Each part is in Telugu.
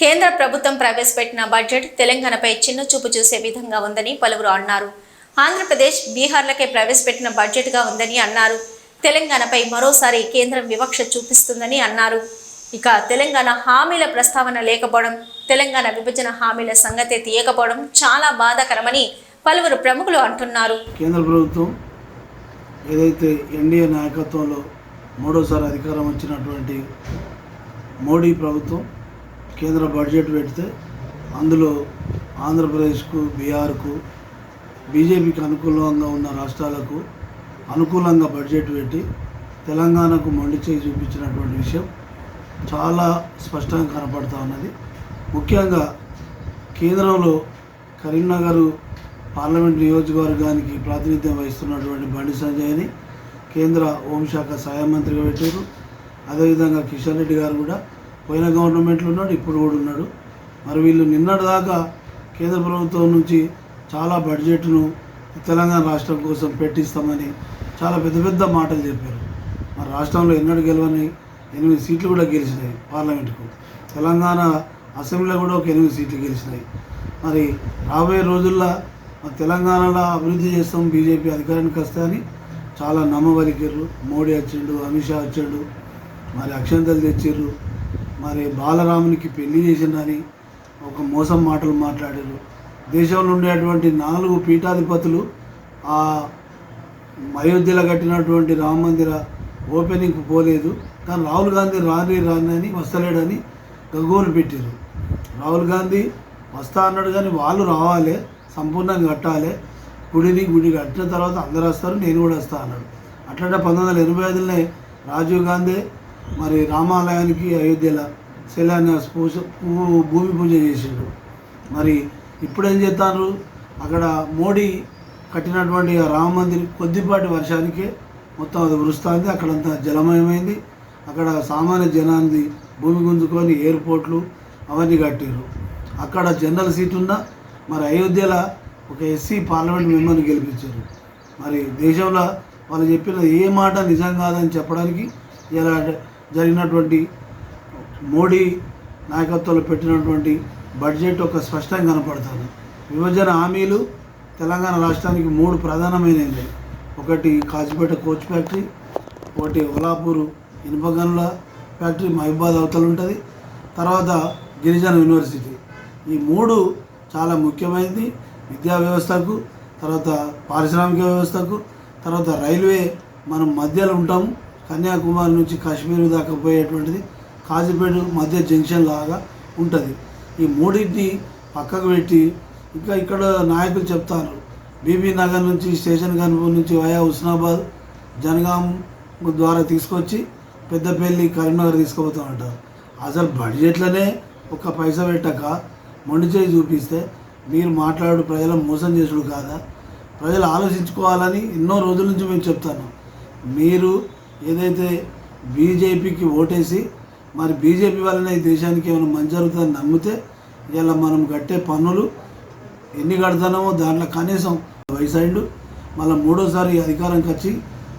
కేంద్ర ప్రభుత్వం ప్రవేశపెట్టిన బడ్జెట్ తెలంగాణపై చిన్న చూపు చూసే విధంగా ఉందని పలువురు అన్నారు. ఆంధ్రప్రదేశ్ బీహార్లకే ప్రవేశపెట్టిన బడ్జెట్గా ఉందని అన్నారు. తెలంగాణపై మరోసారి కేంద్రం వివక్ష చూపిస్తుందని అన్నారు. ఇక తెలంగాణ హామీల ప్రస్తావన లేకపోవడం తెలంగాణ విభజన హామీల సంగతి తీయకపోవడం చాలా బాధాకరమని పలువురు ప్రముఖులు అంటున్నారు. కేంద్ర ప్రభుత్వం ఏదైతే ఎన్డీఏ నాయకత్వంలో మూడోసారి అధికారం వచ్చినటువంటి మోడీ ప్రభుత్వం కేంద్ర బడ్జెట్ పెడితే అందులో ఆంధ్రప్రదేశ్కు బీహార్కు బీజేపీకి అనుకూలంగా ఉన్న రాష్ట్రాలకు అనుకూలంగా బడ్జెట్ పెట్టి తెలంగాణకు మొండి చేయి చూపించినటువంటి విషయం చాలా స్పష్టంగా కనపడతా ఉన్నది. ముఖ్యంగా కేంద్రంలో కరీంనగర్ పార్లమెంట్ నియోజకవర్గానికి ప్రాతినిధ్యం వహిస్తున్నటువంటి బండి సంజయ్ని కేంద్ర హోంశాఖ సహాయ మంత్రిగా పెట్టారు అదేవిధంగా కిషన్ రెడ్డి గారు కూడా పోయిన గవర్నమెంట్లో ఉన్నాడు ఇప్పుడు కూడా ఉన్నాడు. మరి వీళ్ళు నిన్నటి దాకా కేంద్ర ప్రభుత్వం నుంచి చాలా బడ్జెట్ను తెలంగాణ రాష్ట్రం కోసం పెట్టిస్తామని చాలా పెద్ద పెద్ద మాటలు చెప్పారు. మరి రాష్ట్రంలో ఎన్నడూ గెలవని ఎనిమిది సీట్లు కూడా గెలిచినాయి పార్లమెంటుకు. తెలంగాణ అసెంబ్లీలో కూడా ఒక ఎనిమిది సీట్లు గెలిచినాయి. మరి రాబోయే రోజుల్లో మరి తెలంగాణలో అభివృద్ధి చేస్తాం బీజేపీ అధికారానికి వస్తే అని చాలా నమ్మవలికారు మోడీ వచ్చిండు అమిత్ షా వచ్చాడు మరి అక్షంతలు తెచ్చిర్రు మరి బాలరామునికి పెళ్ళి చేసిందని ఒక మోసం మాటలు మాట్లాడారు. దేశంలో ఉండేటువంటి నాలుగు పీఠాధిపతులు ఆ అయోధ్యలో కట్టినటువంటి రామ మందిర ఓపెనింగ్కి పోలేదు. కానీ రాహుల్ గాంధీ రాని రాని అని వస్తలేడని గగోలు పెట్టారు రాహుల్ గాంధీ వస్తా అన్నాడు కానీ వాళ్ళు రావాలి సంపూర్ణంగా కట్టాలి. గుడిని గుడి కట్టిన తర్వాత అందరు వస్తారు నేను కూడా వస్తా అన్నాడు. అట్లంటే పంతొమ్మిది వందల ఎనభై ఐదులోనే రాజీవ్ గాంధీ మరి రామాలయానికి అయోధ్యలో శిలాన్యాస పూజ భూమి పూజ చేసిండు. మరి ఇప్పుడు ఏం చేస్తారు అక్కడ మోడీ కట్టినటువంటి రామ మందిర్ కొద్దిపాటి వర్షానికే మొత్తం అది వరుస్తుంది అక్కడంతా జలమయమైంది. అక్కడ సామాన్య జనాన్ని భూమి గుంజుకొని ఎయిర్పోర్ట్లు అవన్నీ కట్టారు అక్కడ జనరల్ సీట్ ఉన్న మరి అయోధ్యలో ఒక ఎస్సీ పార్లమెంట్ మెంబర్ని గెలిపించారు. మరి దేశంలో వాళ్ళు చెప్పిన ఏ మాట నిజం కాదని చెప్పడానికి ఇలా జరిగినటువంటి మోడీ నాయకత్వంలో పెట్టినటువంటి బడ్జెట్ ఒక స్పష్టంగా కనపడుతుంది. విభజన హామీలు తెలంగాణ రాష్ట్రానికి మూడు ప్రధానమైనవి. ఒకటి కాచిపేట కోచ్ ఫ్యాక్టరీ ఒకటి ఓలాపూర్ ఇనుప గనుల ఫ్యాక్టరీ మహిబాద్ అవతల ఉంటుంది. తర్వాత గిరిజన యూనివర్సిటీ. ఈ మూడు చాలా ముఖ్యమైనది విద్యా వ్యవస్థకు తర్వాత పారిశ్రామిక వ్యవస్థకు తర్వాత రైల్వే మనం మధ్యలో ఉంటాము. కన్యాకుమారి నుంచి కాశ్మీర్ దాకా పోయేటువంటిది కాజీపేట మధ్య జంక్షన్ లాగా ఉంటుంది. ఈ మూడింటిని పక్కకు పెట్టి ఇంకా ఇక్కడ నాయకులు చెప్తారు బీబీ నగర్ నుంచి స్టేషన్ కనుపూర్ నుంచి వయా హుస్నాబాద్ జనగాం ద్వారా తీసుకొచ్చి పెద్దపల్లి కరీంనగర్ తీసుకుపోతూ ఉంటారు అసలు బడ్జెట్లోనే ఒక పైసా పెట్టక మొండి చేయి చూపిస్తే మీరు మాట్లాడు ప్రజలను మోసం చేసుడు కాదా? ప్రజలు ఆలోచించుకోవాలని ఎన్నో రోజుల నుంచి మేము చెప్తాను మీరు ఏదైతే బీజేపీకి ఓటేసి మరి బీజేపీ వల్లనే ఈ దేశానికి ఏమైనా మంచి జరుగుతుందని నమ్మితే ఇలా మనం కట్టే పన్నులు ఎన్ని కడతామో దాంట్లో కనీసం వయసైండు మళ్ళీ మూడోసారి అధికారంకి వచ్చి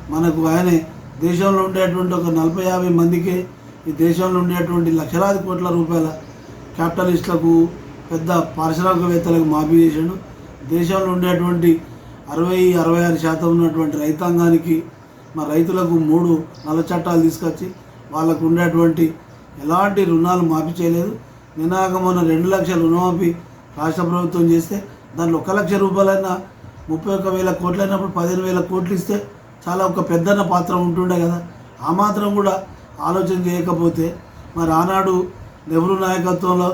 మనకు ఆయనే దేశంలో ఉండేటువంటి ఒక నలభై యాభై మందికి ఈ దేశంలో ఉండేటువంటి లక్షలాది కోట్ల రూపాయల క్యాపిటలిస్టులకు పెద్ద పారిశ్రామికవేత్తలకు మాఫీ చేసిండు. దేశంలో ఉండేటువంటి అరవై అరవై ఆరు శాతం ఉన్నటువంటి రైతాంగానికి మా రైతులకు మూడు నల్ల చట్టాలు తీసుకొచ్చి వాళ్ళకు ఉండేటువంటి ఎలాంటి రుణాలు మాఫీ చేయలేదు. నినాక మొన్న రెండు లక్షల రుణమాఫీ రాష్ట్ర ప్రభుత్వం చేస్తే దాంట్లో ఒక లక్ష రూపాయలైనా ముప్పై ఒక్క వేల కోట్లు అయినప్పుడు పదిహేను వేల కోట్లు ఇస్తే చాలా ఒక పెద్దన్న పాత్ర ఉంటుండే కదా. ఆ మాత్రం కూడా ఆలోచన చేయకపోతే మరి ఆనాడు నెహ్రూ నాయకత్వంలో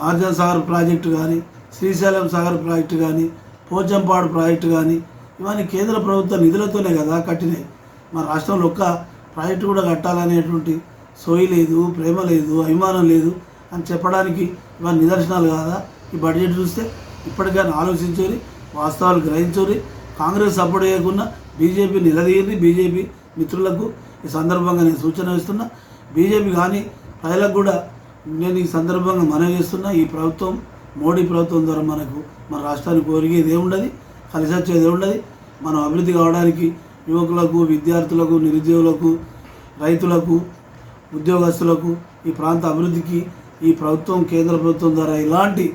నార్జన్ సాగర్ ప్రాజెక్టు కానీ శ్రీశైలం సాగర్ ప్రాజెక్టు కానీ పోచంపాడు ప్రాజెక్టు కానీ ఇవన్నీ కేంద్ర ప్రభుత్వ నిధులతోనే కదా కట్టినాయి. మా రాష్ట్రంలో ఒక్క ప్రాజెక్టు కూడా కట్టాలనేటువంటి సోయి లేదు ప్రేమ లేదు అభిమానం లేదు అని చెప్పడానికి ఇవన్నీ నిదర్శనాలు కాదా? ఈ బడ్జెట్ చూస్తే ఇప్పటికైనా ఆలోచించుకొని వాస్తవాలు గ్రహించుకొని కాంగ్రెస్ సపోర్ట్ చేయకుండా బీజేపీ నిలదీయండి. బీజేపీ మిత్రులకు ఈ సందర్భంగా నేను సూచన ఇస్తున్నా. బీజేపీ కానీ ప్రజలకు కూడా నేను ఈ సందర్భంగా మనవి చేస్తున్నా. ఈ ప్రభుత్వం మోడీ ప్రభుత్వం ద్వారా మనకు మన రాష్ట్రానికి ఒరిగేది ఏముండదు కలిసి వచ్చేది ఏముండదు మనం అభివృద్ధి కావడానికి యువకులకు విద్యార్థులకు నిరుద్యోగులకు రైతులకు ఉద్యోగస్తులకు ఈ ప్రాంత అభివృద్ధికి ఈ ప్రభుత్వం కేంద్ర ప్రభుత్వం ద్వారా ఇలాంటి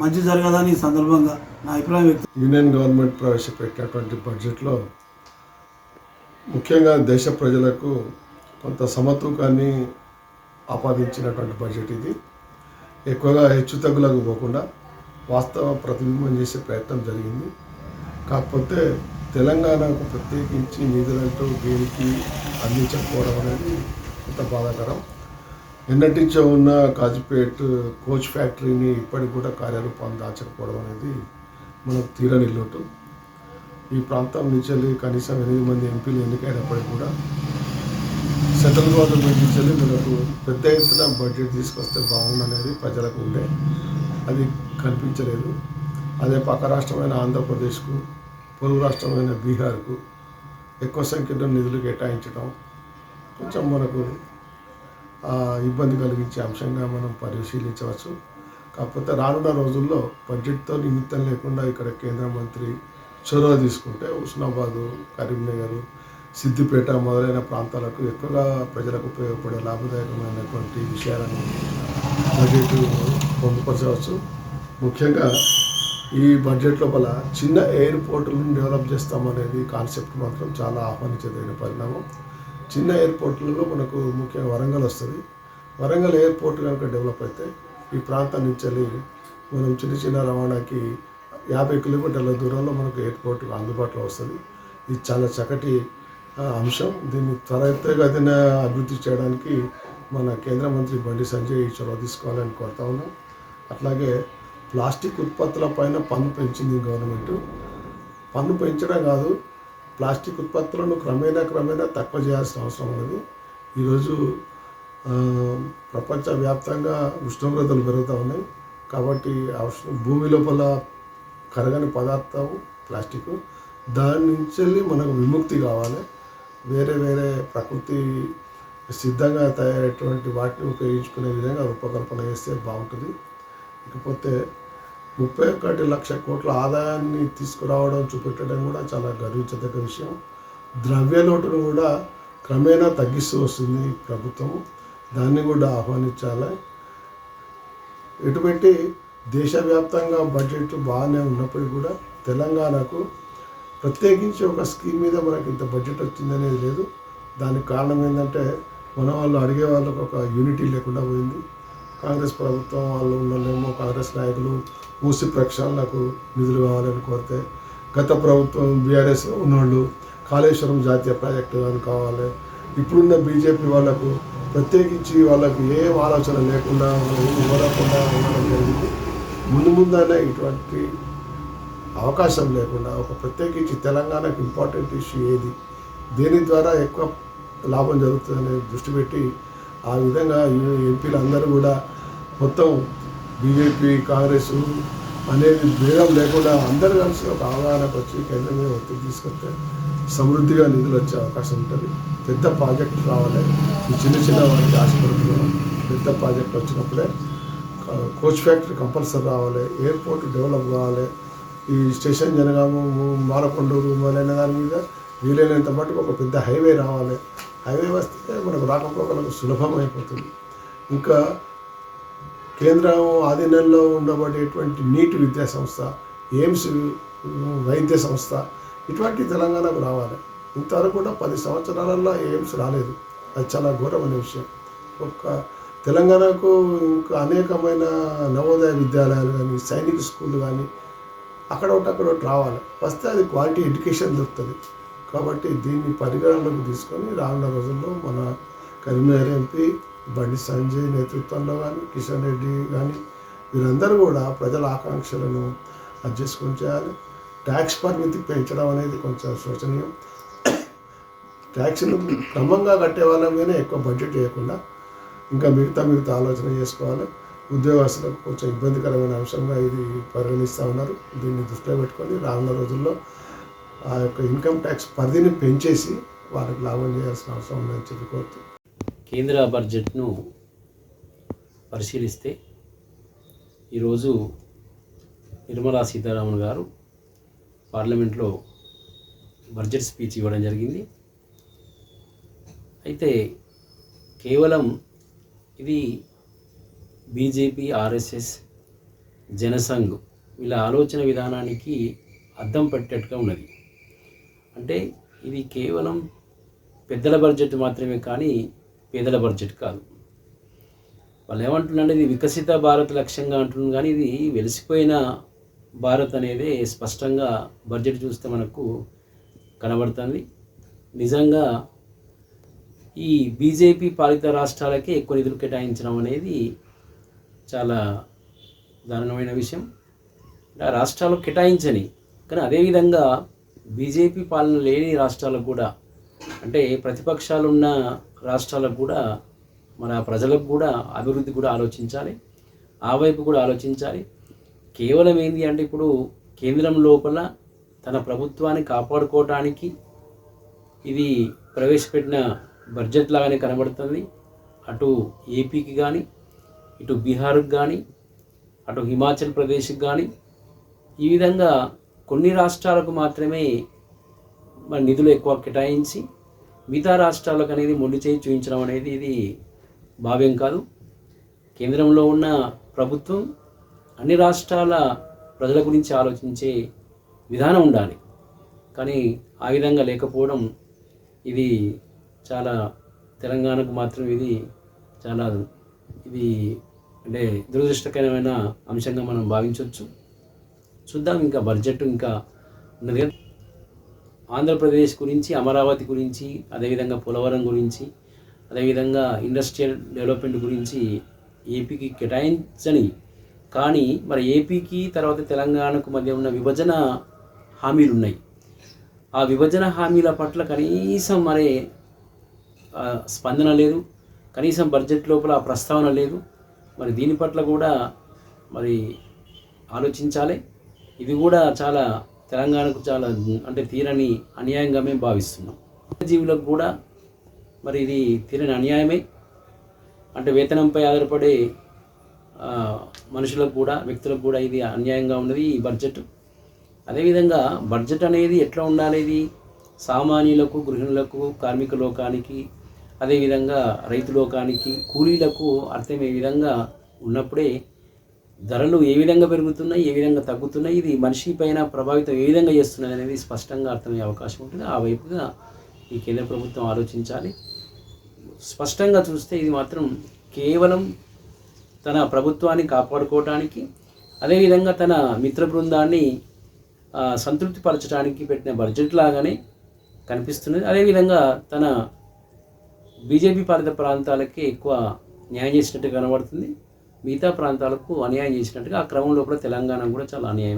మంచి జరగదని ఈ సందర్భంగా నా అభిప్రాయం వ్యక్తం యూనియన్ గవర్నమెంట్ ప్రవేశపెట్టినటువంటి బడ్జెట్లో ముఖ్యంగా దేశ ప్రజలకు కొంత సమతూకాన్ని ఆపాదించినటువంటి బడ్జెట్ ఇది. ఎక్కువగా హెచ్చుతగ్గులకు పోకుండా వాస్తవ ప్రతిబింబం చేసే ప్రయత్నం జరిగింది. కాకపోతే తెలంగాణకు ప్రత్యేకించి నిధులంటూ దీనికి అందించకపోవడం అనేది ఎంత బాధాకరం? ఎన్నటించో ఉన్న కాజిపేట్ కోచ్ ఫ్యాక్టరీని ఇప్పటికి కూడా కార్యరూపాన్ని దాచకపోవడం అనేది మనకు తీరని లోటు ఈ ప్రాంతం నుంచి వెళ్ళి కనీసం ఎనిమిది మంది ఎంపీలు ఎన్నికైనప్పటికీ కూడా సెంట్రల్ గవర్నమెంట్ నుంచి వెళ్ళి మనకు పెద్ద ఎత్తున బడ్జెట్ తీసుకొస్తే బాగుండనేది ప్రజలకు ఉండే. అది కనిపించలేదు. అదే పక్క రాష్ట్రమైన ఆంధ్రప్రదేశ్కు పొరుగు రాష్ట్రమైన బీహార్కు ఎక్కువ సంఖ్యలో నిధులు కేటాయించడం కొంచెం మనకు ఇబ్బంది కలిగించే అంశంగా మనం పరిశీలించవచ్చు. కాకపోతే రానున్న రోజుల్లో బడ్జెట్తో నిమిత్తం లేకుండా ఇక్కడ కేంద్ర మంత్రి చొరవ తీసుకుంటే హుస్నాబాదు కరీంనగర్ సిద్దిపేట మొదలైన ప్రాంతాలకు ఎక్కువగా ప్రజలకు ఉపయోగపడే లాభదాయకమైనటువంటి విషయాలను బడ్జెట్ పొందుపరచవచ్చు. ముఖ్యంగా ఈ బడ్జెట్ లోపల చిన్న ఎయిర్పోర్టులను డెవలప్ చేస్తామనేది కాన్సెప్ట్ మాత్రం చాలా ఆహ్వానించదైన పరిణామం. చిన్న ఎయిర్పోర్ట్లలో మనకు ముఖ్యంగా వరంగల్ వస్తుంది. వరంగల్ ఎయిర్పోర్ట్ కనుక డెవలప్ అయితే ఈ ప్రాంతం నుంచి వెళ్ళి మనం చిన్న చిన్న రవాణాకి యాభై కిలోమీటర్ల దూరంలో మనకు ఎయిర్పోర్ట్ అందుబాటులో వస్తుంది. ఇది చాలా చక్కటి అంశం. దీన్ని త్వరితగతిన అభివృద్ధి చేయడానికి మన కేంద్ర మంత్రి బండి సంజయ్ చొరవ తీసుకోవాలని కోరుతా ఉన్నాం. అట్లాగే ప్లాస్టిక్ ఉత్పత్తుల పైన పన్ను పెంచింది గవర్నమెంట్. పన్ను పెంచడం కాదు ప్లాస్టిక్ ఉత్పత్తులను క్రమేణా క్రమేణా తక్కువ చేయాల్సిన అవసరం ఉన్నది. ఈరోజు ప్రపంచవ్యాప్తంగా ఉష్ణోగ్రతలు పెరుగుతూ ఉన్నాయి. కాబట్టి అవసరం భూమి లోపల కరగని పదార్థం ప్లాస్టిక్ దాని నుంచి వెళ్ళి మనకు విముక్తి కావాలి. వేరే వేరే ప్రకృతి సిద్ధంగా తయారైనటువంటి వాటిని ఉపయోగించుకునే విధంగా రూపకల్పన చేస్తే బాగుంటుంది. ఇకపోతే ముప్పై ఒకటి లక్ష కోట్ల ఆదాయాన్ని తీసుకురావడం చూపెట్టడం కూడా చాలా గర్వించదగ్గ విషయం. ద్రవ్య లోటును కూడా క్రమేణా తగ్గిస్తూ వస్తుంది ప్రభుత్వం. దాన్ని కూడా ఆహ్వానించాలి. ఎటువంటి దేశవ్యాప్తంగా బడ్జెట్ బాగానే ఉన్నప్పటికీ కూడా తెలంగాణకు ప్రత్యేకించి ఒక స్కీమ్ మీద మనకి ఇంత బడ్జెట్ వచ్చిందనేది లేదు. దానికి కారణం ఏంటంటే మన వాళ్ళు అడిగే వాళ్ళకు ఒక యూనిటీ లేకుండా పోయింది. కాంగ్రెస్ ప్రభుత్వం వాళ్ళు ఉన్నోళ్ళేమో కాంగ్రెస్ నాయకులు మూసి ప్రక్షాళనకు నిధులు కావాలని కోరితే గత ప్రభుత్వం బీఆర్ఎస్ ఉన్నోళ్ళు కాళేశ్వరం జాతీయ ప్రాజెక్టు అని కావాలి. ఇప్పుడున్న బీజేపీ వాళ్ళకు ప్రత్యేకించి వాళ్ళకు ఏం ఆలోచన లేకుండా వాళ్ళు ఇవ్వకుండా ఉండడం జరిగింది. ముందు ముందనే ఇటువంటి అవకాశం లేకుండా ఒక ప్రత్యేకించి తెలంగాణకు ఇంపార్టెంట్ ఇష్యూ ఏది? దేని ద్వారా ఎక్కువ లాభం జరుగుతుందనే దృష్టి పెట్టి ఆ విధంగా ఎంపీలు అందరూ కూడా మొత్తం బీజేపీ కాంగ్రెస్ అనేది భేదం లేకుండా అందరూ కలిసి ఒక అవగాహనకు వచ్చి కేంద్రం మీద ఒత్తిడి తీసుకొస్తే సమృద్ధిగా నిధులు వచ్చే అవకాశం ఉంటుంది. పెద్ద ప్రాజెక్ట్ రావాలి. ఈ చిన్న చిన్న వారికి ఆసుపత్రులు పెద్ద ప్రాజెక్ట్ వచ్చినప్పుడే కోచ్ ఫ్యాక్టరీ కంపల్సరీ రావాలి. ఎయిర్పోర్ట్ డెవలప్ కావాలి. ఈ స్టేషన్ జనగాము మాలకొండూరు మొదలైన దాని మీద వీలైనంత మటుకు ఒక పెద్ద హైవే రావాలి. హైవే వస్తే మనకు రాకపోకలకు సులభం అయిపోతుంది. ఇంకా కేంద్రం ఆధీనంలో ఉండబడేటువంటి నీటి విద్యా సంస్థ ఎయిమ్స్ వైద్య సంస్థ ఇటువంటి తెలంగాణకు రావాలి. ఇంతవరకు కూడా పది సంవత్సరాలలో ఎయిమ్స్ రాలేదు. అది చాలా ఘోరమైన విషయం. ఒక తెలంగాణకు ఇంకా అనేకమైన నవోదయ విద్యాలయాలు కానీ సైనిక స్కూల్ కానీ అక్కడ ఒకటి అక్కడ ఒకటి రావాలి. వస్తే అది క్వాలిటీ ఎడ్యుకేషన్ దొరుకుతుంది. కాబట్టి దీన్ని పరిగణనలోకి తీసుకొని రానున్న రోజుల్లో మన కరీంనగర్ ఎంపీ బండి సంజయ్ నేతృత్వంలో కానీ కిషన్ రెడ్డి కానీ వీరందరూ కూడా ప్రజల ఆకాంక్షలను అది చేయాలి. ట్యాక్స్ పరిమితి పెంచడం అనేది కొంచెం శోచనీయం. ట్యాక్స్ను క్రమంగా కట్టే వాళ్ళ మీదనే ఎక్కువ బడ్జెట్ చేయకుండా ఇంకా మిగతా మిగతా ఆలోచన చేసుకోవాలి. ఉద్యోగస్తులకు కొంచెం ఇబ్బందికరమైన అంశంగా ఇది పరిగణిస్తూ ఉన్నారు. దీన్ని దృష్టిలో పెట్టుకొని రానున్న రోజుల్లో ఆ యొక్క ఇన్కమ్ ట్యాక్స్ పరిధిని పెంచేసి వాళ్ళకి లాభం చేయాల్సిన అవసరం ఉందని చెప్పి కోరుతూ. కేంద్ర బడ్జెట్ను పరిశీలిస్తే ఈరోజు నిర్మలా సీతారామన్ గారు పార్లమెంట్లో బడ్జెట్ స్పీచ్ ఇవ్వడం జరిగింది. అయితే కేవలం ఇది బీజేపీ ఆర్ఎస్ఎస్ జనసంఘ్ వీళ్ళ ఆలోచన విధానానికి అద్దం పెట్టేట్టుగా ఉన్నది. అంటే ఇది కేవలం పెద్దల బడ్జెట్ మాత్రమే కానీ పేదల బడ్జెట్ కాదు. వాళ్ళు ఏమంటున్నారంటే ఇది వికసిత భారత్ లక్ష్యంగా అంటున్నారు కానీ ఇది వెలిసిపోయిన భారత్ అనేది స్పష్టంగా బడ్జెట్ చూస్తే మనకు కనబడుతుంది. నిజంగా ఈ బీజేపీ పాలిత రాష్ట్రాలకే ఎక్కువ నిధులు కేటాయించడం అనేది చాలా దారుణమైన విషయం. ఆ రాష్ట్రాలు కేటాయించని కానీ అదేవిధంగా బీజేపీ పాలన లేని రాష్ట్రాలకు కూడా అంటే ప్రతిపక్షాలు ఉన్న రాష్ట్రాలకు కూడా మన ప్రజలకు కూడా అభివృద్ధి కూడా ఆలోచించాలి. ఆ వైపు కూడా ఆలోచించాలి. కేవలం ఏంటి అంటే ఇప్పుడు కేంద్రం లోపల తన ప్రభుత్వాన్ని కాపాడుకోవటానికి ఇది ప్రవేశపెట్టిన బడ్జెట్ లాగానే కనబడుతుంది. అటు ఏపీకి కానీ ఇటు బీహార్కి కానీ అటు హిమాచల్ ప్రదేశ్కి కానీ ఈ విధంగా కొన్ని రాష్ట్రాలకు మాత్రమే మన నిధులు ఎక్కువ కేటాయించి మిగతా రాష్ట్రాలకు అనేది మొండి చేయి చూపించడం అనేది ఇది భావ్యం కాదు. కేంద్రంలో ఉన్న ప్రభుత్వం అన్ని రాష్ట్రాల ప్రజల గురించి ఆలోచించే విధానం ఉండాలి. కానీ ఆ విధంగా లేకపోవడం ఇది చాలా తెలంగాణకు మాత్రం ఇది చాలా ఇది అంటే దురదృష్టకరమైన అంశంగా మనం భావించవచ్చు. చూద్దాం ఇంకా బడ్జెట్ ఇంకా ఉన్నది కదా. ఆంధ్రప్రదేశ్ గురించి అమరావతి గురించి అదేవిధంగా పోలవరం గురించి అదేవిధంగా ఇండస్ట్రియల్ డెవలప్మెంట్ గురించి ఏపీకి కేటాయించని కానీ మరి ఏపీకి తర్వాత తెలంగాణకు మధ్య ఉన్న విభజన హామీలు ఉన్నాయి. ఆ విభజన హామీల పట్ల కనీసం మరి స్పందన లేదు. కనీసం బడ్జెట్ లోపల ఆ ప్రస్తావన లేదు. మరి దీని పట్ల కూడా మరి ఆలోచించాలి. ఇది కూడా చాలా తెలంగాణకు చాలా అంటే తీరని అన్యాయంగా మేము భావిస్తున్నాం. జీవులకు కూడా మరి ఇది తీరని అన్యాయమే. అంటే వేతనంపై ఆధారపడే మనుషులకు కూడా వ్యక్తులకు కూడా ఇది అన్యాయంగా ఉన్నది ఈ బడ్జెట్. అదేవిధంగా బడ్జెట్ అనేది ఎట్లా ఉండాలి సామాన్యులకు గృహిణులకు కార్మిక లోకానికి అదేవిధంగా రైతు లోకానికి కూలీలకు అర్థమయ్యే విధంగా ఉన్నప్పుడే ధరలు ఏ విధంగా పెరుగుతున్నాయి ఏ విధంగా తగ్గుతున్నాయి ఇది మనిషి పైన ప్రభావితం ఏ విధంగా చేస్తున్నాయి అనేది స్పష్టంగా అర్థమయ్యే అవకాశం ఉంటుంది. ఆ వైపుగా ఈ కేంద్ర ప్రభుత్వం ఆలోచించాలి. స్పష్టంగా చూస్తే ఇది మాత్రం కేవలం తన ప్రభుత్వాన్ని కాపాడుకోవడానికి అదేవిధంగా తన మిత్ర బృందాన్ని సంతృప్తిపరచడానికి పెట్టిన బడ్జెట్ లాగానే కనిపిస్తున్నది. అదేవిధంగా తన బీజేపీ పాలిత ప్రాంతాలకి ఎక్కువ న్యాయం చేసినట్టు కనబడుతుంది. మిగతా ప్రాంతాలకు అన్యాయం చేసినట్టుగా ఆ క్రమంలో కూడా తెలంగాణ కూడా చాలా అన్యాయం